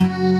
เธ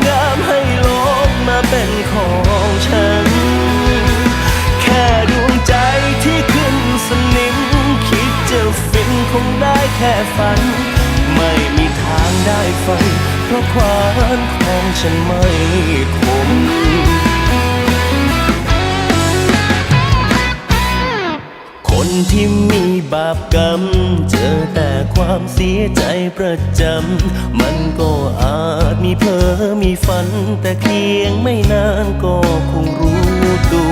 ได้แค่ฝัน ไม่มีทางได้ฝัน เพราะความของฉันไม่คมคนที่มีบาปกรรม เจอแต่ความเสียใจประจำ มันก็อาจมีเพ้อมีฝัน แต่เพียงไม่นานก็คงรู้ตัว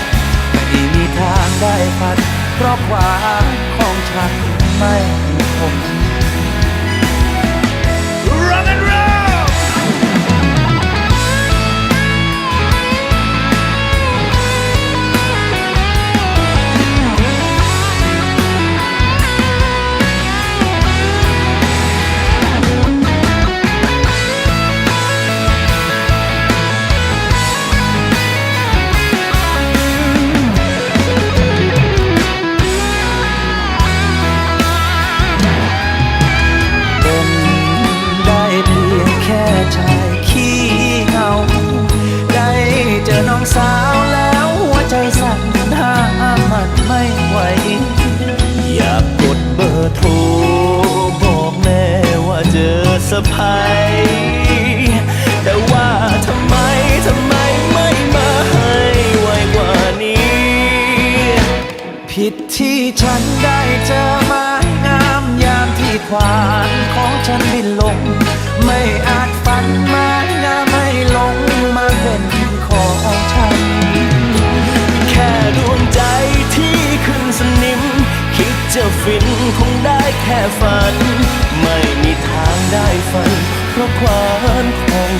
ได้ฝันเพราะความของฉันไม่คง สะพายแต่ว่าทำไมทำไมไม่มาให้ไวกว่านี้ ผิดที่ฉันได้เจอไม้งามยามที่ควานของฉันบินลง ไม่อาจฝันมา